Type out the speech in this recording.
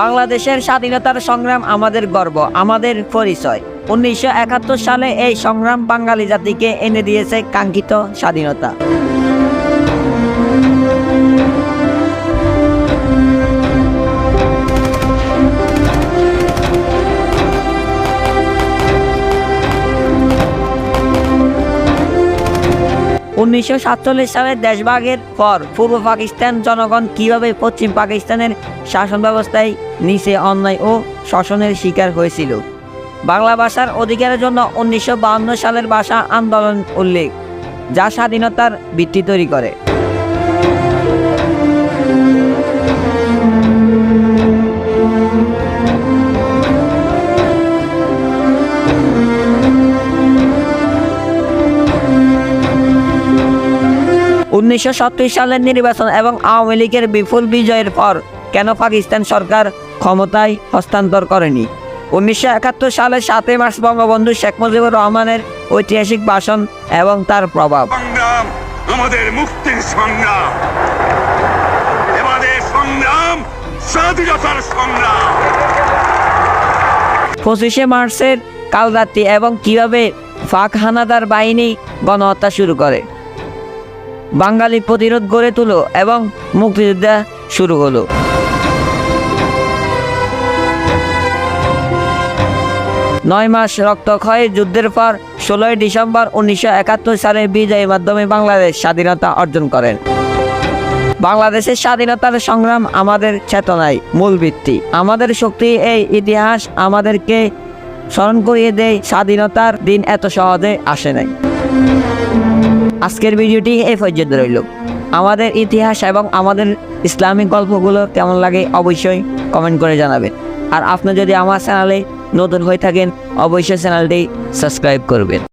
বাংলাদেশের স্বাধীনতার সংগ্রাম আমাদের গর্ব, আমাদের পরিচয়। উনিশশো একাত্তর সালে এই সংগ্রাম বাঙালি জাতিকে এনে দিয়েছে কাঙ্ক্ষিত স্বাধীনতা। উনিশশো সাতচল্লিশ সালে দেশভাগের পর পূর্ব পাকিস্তান জনগণ কীভাবে পশ্চিম পাকিস্তানের শাসন ব্যবস্থায় নিচে অন্যায় ও শোষণের শিকার হয়েছিল? বাংলা ভাষার অধিকারের জন্য উনিশশো সালের ভাষা আন্দোলন উল্লেখ, যা স্বাধীনতার ভিত্তি তৈরি করে। উনিশশো সত্তর সালের নির্বাচন এবং আওয়ামী লীগের বিপুল বিজয়ের পর কেন পাকিস্তান সরকার ক্ষমতায় হস্তান্তর করেনি? উনিশশো একাত্তর সালের সাতই মার্চ বঙ্গবন্ধু শেখ মুজিবুর রহমানের ঐতিহাসিক ভাষণ এবং তার প্রভাব। আমাদের মুক্তির সংগ্রাম। সংগ্রাম স্বাধীনতার সংগ্রাম। পঁচিশে মার্চের কালরাত্রি এবং কীভাবে ফাঁক হানাদার বাহিনী গণহত্যা শুরু করে? বাঙালি প্রতিরোধ গড়ে তুলো এবং মুক্তিযুদ্ধ শুরু হলো। নয় মাস রক্তক্ষয় যুদ্ধের পর ষোলোই ডিসেম্বর উনিশশো একাত্তর সালে বিজয়ের মাধ্যমে বাংলাদেশ স্বাধীনতা অর্জন করেন। বাংলাদেশের স্বাধীনতার সংগ্রাম আমাদের চেতনায় মূল ভিত্তি। আমাদের শক্তি, এই ইতিহাস আমাদেরকে স্মরণ করিয়ে দেয় স্বাধীনতার দিন এত সহজে আসে নাই। আজকের ভিডিওটি এই পর্যন্ত রইল। আমাদের ইতিহাস এবং আমাদের ইসলামিক গল্পগুলো কেমন লাগে অবশ্যই কমেন্ট করে জানাবেন। আর আপনি যদি আমার চ্যানেলে নতুন হয়ে থাকেন, অবশ্যই চ্যানেলটি সাবস্ক্রাইব করবেন।